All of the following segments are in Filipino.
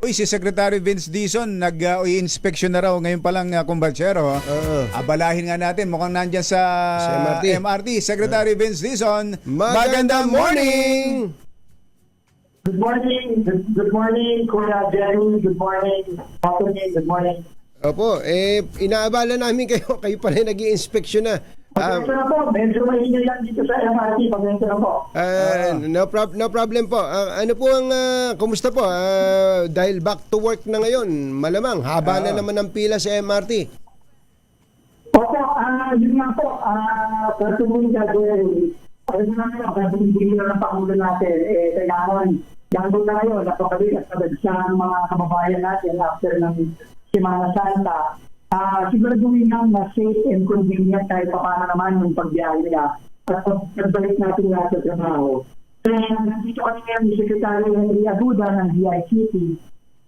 Uy, si Secretary Vince Dizon nag-i-inspection na raw ngayon pa lang uh, kumbatsero. Oo. Abalahin nga natin, mukhang nandyan sa, Sa MRT. MRT. Secretary Vince Dizon, Magandang morning! Good morning. Good, good morning, Kuya Jerry. Good morning, Anthony. Good morning. Opo, eh, inaabala namin kayo. Kayo pala nag inspeksyon na. Ah, Pasensya na po. Medyo mahinga yan dito sa MRT. Pasensya na po. ah, no, prob- no problem po. Ah, ano po ang, ah, kumusta po? Ah, dahil back to work na ngayon, malamang, haba na Ah. naman ang pila sa MRT. Opo, ah, yun nga po. Ah, Patuloy ka, Jerry. Ano na nga, patuloy na ng Pangulo natin. Eh, kailangan, gano'n na ngayon, napakali at sa mga kababayan natin after ng Semana Santa. Ah, siguraduhin lang na safe and convenient kahit pa paano naman yung pagbiyahe nila at pagbalik natin lahat sa trabaho. Kaya nandito kami ngayon ni Secretary Henry Aguda ng DICT.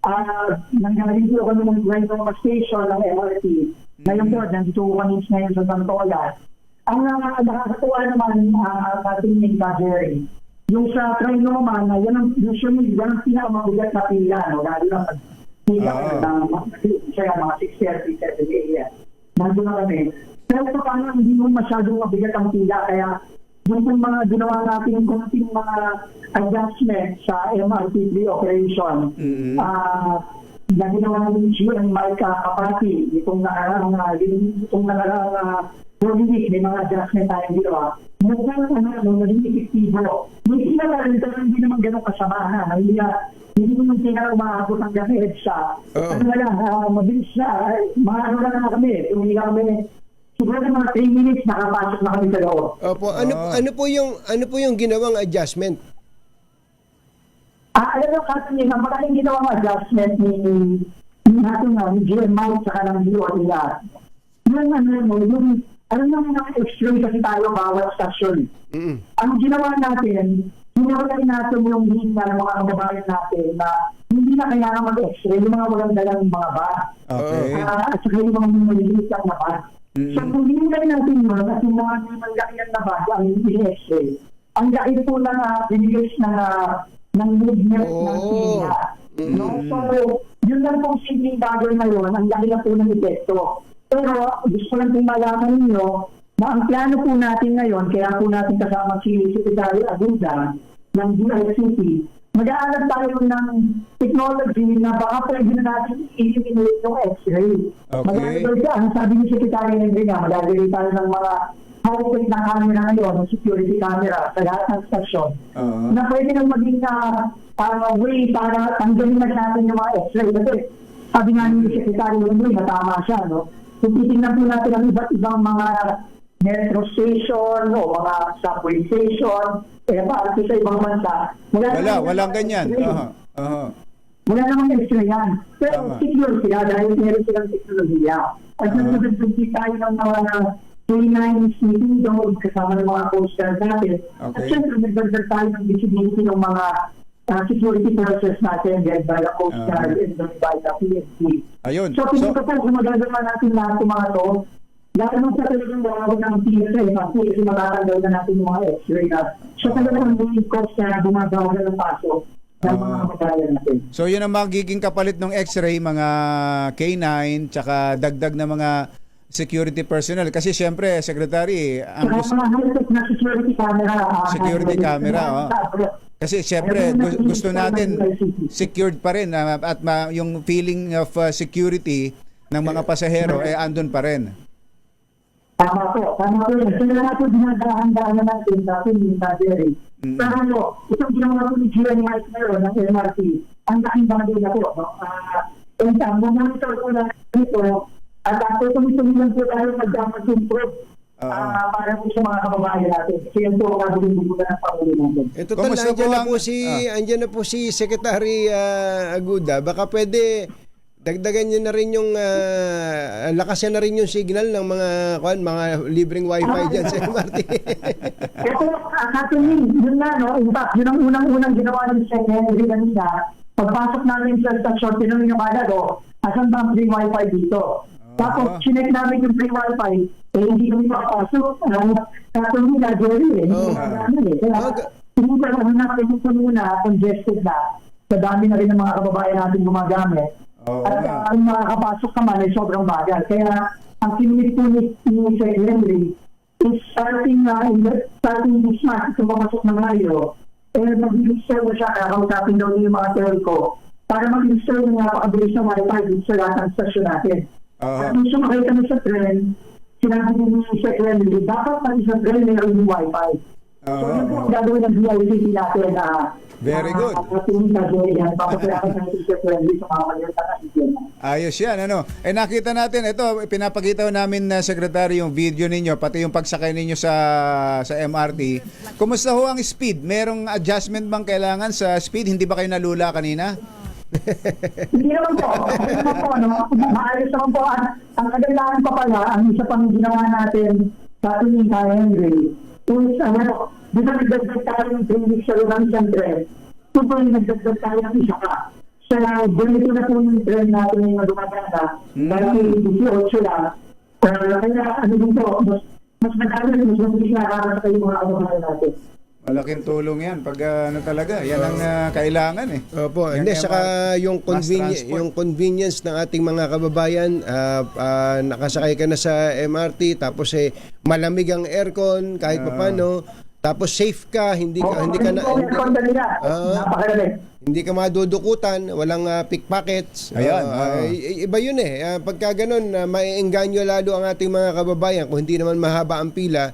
Ah, nanggaling po kami ng Glencoe Station ng MRT. Ngayon po, nandito po kami ngayon sa Santolas. Ang uh, nakakatuwa naman uh, ating ni Jerry, yung sa Trinoma na yan ang usually yan ang pinakamabigat na pila, no? Lalo na pag pila Oo. ng siya mga 6.30, 7 a.m. Nandun na kami. Pero sa paano hindi mo masyadong mabigat ang pila, kaya yung mga ginawa natin konting mga adjustment sa MRT3 operation, Mm-mm. ah na ginawa namin si ang Mike Kapati, itong nakarang, uh, itong nakarang uh, week, may mga adjustment tayo ginawa. Mukhang ano, ano, naging epektibo. Hindi sila rin, pero hindi naman ganun kasama ha. Hindi na, hindi naman sila umaabot ang gabi EDSA. Oo. Ano na lang, ah, mabilis na, uh, mga ano na lang kami, hindi na kami, siguro mga 3 minutes nakapasok na kami sa loob. Opo, ano Ah. ano po yung ano po yung ginawang adjustment? Ah, alam mo kasi yung malaking ginawang adjustment ni ni natin na ni GMI sa ng DOT nila. Yung ano mo, yung alam mo na extreme kasi tayo bawat stasyon. Mm. Ang ginawa natin, hinawalay natin yung linya ng mga kababayan natin na hindi na kailangan mag-x-ray, yung mga walang dalang mga ba. Okay. Ah, at saka yung mga maliliit lang na ba. Mm. So kung hinilay natin yun, at yung mga lakihan na ba, ang i-x-ray, ang laki po lang uh, release ng, ah, ng movement ng Oo. pila. No? So, yun lang pong simpleng bagay na yun, ang na po ng epekto. Pero gusto lang pong malaman ninyo na ang plano po natin ngayon, kaya po natin kasama si Secretary Aguda ng DICT, mag-aaral tayo ng technology na baka pwede na natin i-eliminate yung x-ray. Okay. Mag-aaral tayo, ang sabi ni Secretary Henry nga, mag-aaral tayo ng mga high-tech na camera ngayon, ng security camera sa lahat ng stasyon Oo. na pwede nang maging uh, uh, way para tanggalin na natin yung mga x-ray. Kasi sabi nga ni Secretary Lendoy, matama siya, no? Kung titignan po natin ang iba't ibang mga metro station o mga subway station, eh, para sa ibang bansa, wala, Wala, walang ganyan. Aha. Aha. Wala namang x-ray yan. Pero Tama. secure sila dahil meron silang teknolohiya. At Ah. nagpapagpagpag tayo ng mga K9 meeting doon kasama ng mga coast guard natin. At Okay. syempre, nagdagdag tayo ng visibility ng mga ah, security forces natin led by the Coast Ah. Guard and by the PSP. Ayun. So, So, ko po kung magagawa natin lahat ng mga to, lalo nung sa talagang gawin ng PSA, kasi kasi matatanggal na natin mga x-ray na siya talagang main cost na gumagawa na ng paso ng mga Ah. kababayan natin. so yun ang magiging kapalit ng x-ray, mga K9, tsaka dagdag na mga security personnel. Kasi syempre, Secretary, ang gusto, mga high-tech na security camera. ah, Security ah, camera, oh. ah, kasi syempre, gu- gusto natin secured pa rin ah, at ma- yung feeling of uh, security ng mga pasahero eh andun pa rin. Tama po, tama po yun. Kaya nga po dinadaan-daan na natin sa ating yung Jerry. Mm. Pero ano, itong ginawa po ni GMI ngayon ng MRT, ang laking bagay na po. No? Ah, and uh, monitor po na ito, at ako tuloy-tuloy lang po tayo mag-damage improve Oo. ah, para po sa mga kababayan natin. Kasi yan po ang po ng Pangulo natin. Eh, total, andyan na po si, ah. andyan na po si Secretary ah, Aguda. Baka pwede dagdagan niyo na rin yung uh, lakasan na rin yung signal ng mga kuan mga libreng wifi diyan sa MRT. Uh, actually, yun na, no? In fact, yun ang unang-unang ginawa ng Sec Henry kanina. Pagpasok namin sa station, tinanong yung kagad, oh, asan ba ang free wifi dito? Tapos, chinek namin yung free wifi, eh, hindi kami makapasok. Uh, Tapos nila, Jerry, eh, hindi Oh. na namin, eh. Kaya, Mag- siguro, ano na, kung muna, congested na. sa dami na rin ng mga kababayan natin gumagamit. Oo At nga. uh, ang makakapasok naman ay sobrang bagal. Kaya ang kinimit po ni, ni Sir Henry is starting, uh, in the, starting this month, kung pumasok ng Mayo, eh mag-install na siya, kakausapin daw niya yung mga telco para mag-install ng napakabilis ng wifi dito sa lahat ng stasyon natin. Oo. At nung sumakay kami sa tren, sinabi ni Sir Henry, dapat pag sa tren mayroon yung wifi. So, Oo, yun po ang gagawin ng DICT natin na Very good. Uh, ng kanyang kasiyan. Ayos yan, ano. Eh nakita natin, ito, pinapakita namin na sekretary yung video ninyo, pati yung pagsakay ninyo sa sa MRT. Kumusta ho ang speed? Merong adjustment bang kailangan sa speed? Hindi ba kayo nalula kanina? Hindi naman po. Hindi naman po. Ano, maayos naman po. Ang, ang kagandahan pa pala, ang isa pang ginawa natin sa ating ni Henry, is ano, di ba nagdagdag tayo ng 3 weeks sa? Ito po yung nagdagdag tayo ng isa ka. Sa ganito na po yung tren natin yung dumagana. Hmm. Dahil 18 lang. Kaya ano dito, mas mas nagkakaroon, mas mabilis nakakaroon sa yung mga kababayan natin. Malaking tulong yan pag ah, ano talaga. Yan ang ah, kailangan eh. Opo, Yung hindi saka yung transport. yung convenience ng ating mga kababayan, ah, ah, nakasakay ka na sa MRT tapos eh malamig ang aircon kahit Ah. papaano, tapos safe ka, hindi ka hindi ka na hindi. Napakagaling. hindi ka madudukutan, walang ah, pickpockets. Ayan, oo. i- iba 'yun eh. Ah, pagka ganun, uh, maiengganyo lalo ang ating mga kababayan kung hindi naman mahaba ang pila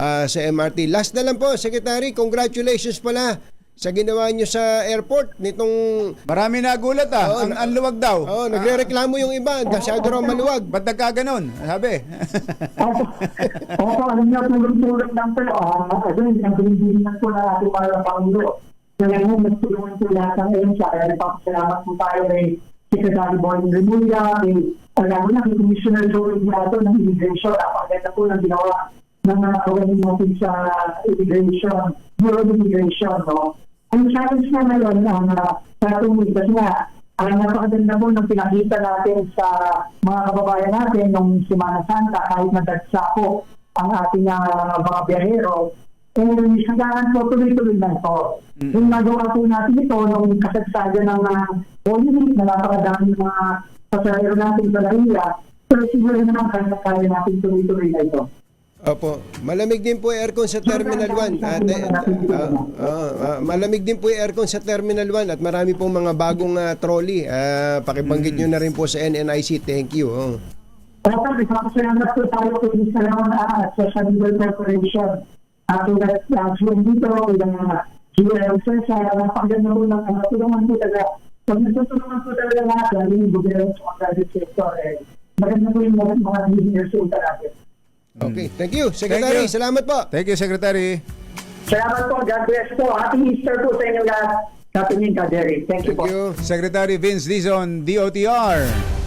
ah, sa MRT. Last na lang po, Secretary, congratulations pala sa ginawa niyo sa airport nitong Marami nagulat ah. Oo, ang, ang luwag daw. Oh, nagrereklamo yung iba, masyado raw maluwag. Ba't nagkaganon? Sabi. Opo, opo, alam niyo, tulong-tulong lang po. Ah, kasi ang binibilang po na ating mga Pangulo. Kaya nga, nagtulungan po lahat ng EMSA. Kaya nagpapasalamat po tayo kay Secretary Boy Remulla, kay, alam mo na, kay Commissioner Joel Diato ng Immigration. Napakaganda po ng ginawa mga kawalan natin sa immigration, Bureau of Immigration, no? Ang challenge na ngayon, ang uh, sa tumig, kasi nga, ang napakaganda po ng pinakita natin sa mga kababayan natin nung Semana Santa kahit nadagsa po ang ating ah, mga biyahero, eh, hanggang po tuloy-tuloy na ito. Yung nagawa po natin ito nung kasagsagan ng uh, Holy Week na napakadami ng mga pasahero natin sa Lahia, pero siguro naman kaya natin tuloy-tuloy na ito. Opo, malamig din po yung aircon sa Terminal 1. Ate, ah, ah, ah, malamig din po yung aircon sa Terminal 1 at marami pong mga bagong ah, trolley. Ah, pakibanggit nyo na rin po sa NNIC. Thank you. Oh. Opo, nagpapasalamat po tayo po sa uh, sa Sanibel Corporation. At uh, suwan dito, yung uh, GL Cesar, napakaganda po ng uh, tulungan po talaga. Pag nagtutulungan po talaga lahat, lalo yung gobyerno sa mga private sector, eh, maganda po yung mga, mga engineers sa natin. Okay, thank you. Secretary, Thank you. salamat po. Thank you, Secretary. Salamat po, God bless po. Happy Easter po sa inyo lahat. Happy Year, Thank you Thank po. you. Secretary Vince Dizon, DOTR.